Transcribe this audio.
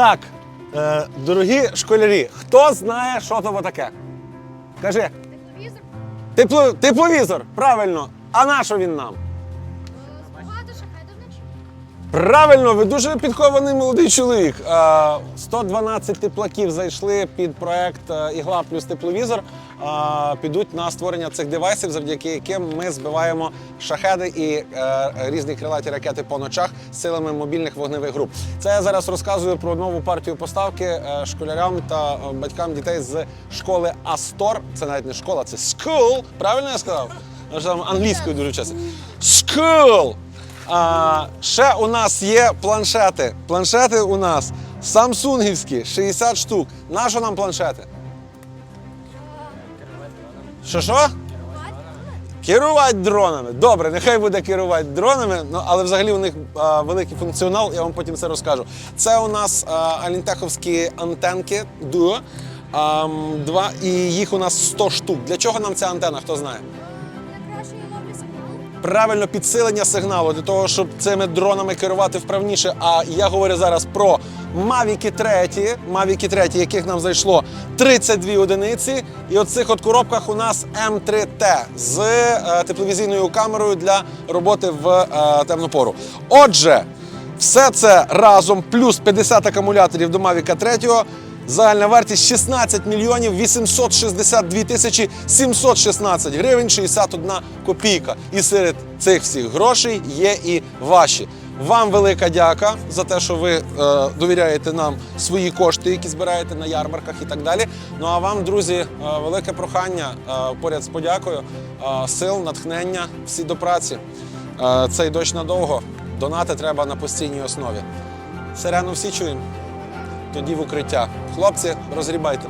Так, е, дорогі школярі, хто знає, що то таке? Кажи, Тепловізор тепло, тепловізор, правильно. А на що він нам? Правильно, ви дуже підкований молодий чоловік. Е, 112 теплаків зайшли під проект е, Ігла плюс тепловізор. Е, Підуть на створення цих девайсів, завдяки яким ми збиваємо шахеди і е, різні крилаті ракети по ночах силами мобільних вогневих груп. Це я зараз розказую про нову партію поставки е, школярам та е, батькам дітей з школи Астор. Це навіть не школа, це school. Правильно я сказав? Англійською дуже часто. School! А, ще у нас є планшети. Планшети у нас самсунгівські, 60 штук. Нащо нам планшети? Що що? Керувати дронами. Добре, нехай буде керувати дронами, ну але взагалі у них а, великий функціонал, я вам потім це розкажу. Це у нас алінтеховські антенки Duo. А, два, і їх у нас 100 штук. Для чого нам ця антена? Хто знає? Для кращої ловлі сигналу. Правильно підсилення сигналу для того, щоб цими дронами керувати вправніше. А я говорю зараз про Mavic 3, Mavic 3, яких нам зайшло 32 одиниці. І от цих от коробках у нас М3Т з е, тепловізійною камерою для роботи в е, темну пору. Отже, все це разом плюс 50 акумуляторів до Mavic 3 Загальна вартість 16 мільйонів 862 тисячі 716 гривень 61 копійка. І серед цих всіх грошей є і ваші. Вам велика дяка за те, що ви е, довіряєте нам свої кошти, які збираєте на ярмарках і так далі. Ну а вам, друзі, е, велике прохання е, поряд з подякою, е, сил, натхнення, всі до праці. Е, цей дощ надовго. Донати треба на постійній основі. Сирену всі чуємо? Тоді в укриття. Хлопці, розгрібайте.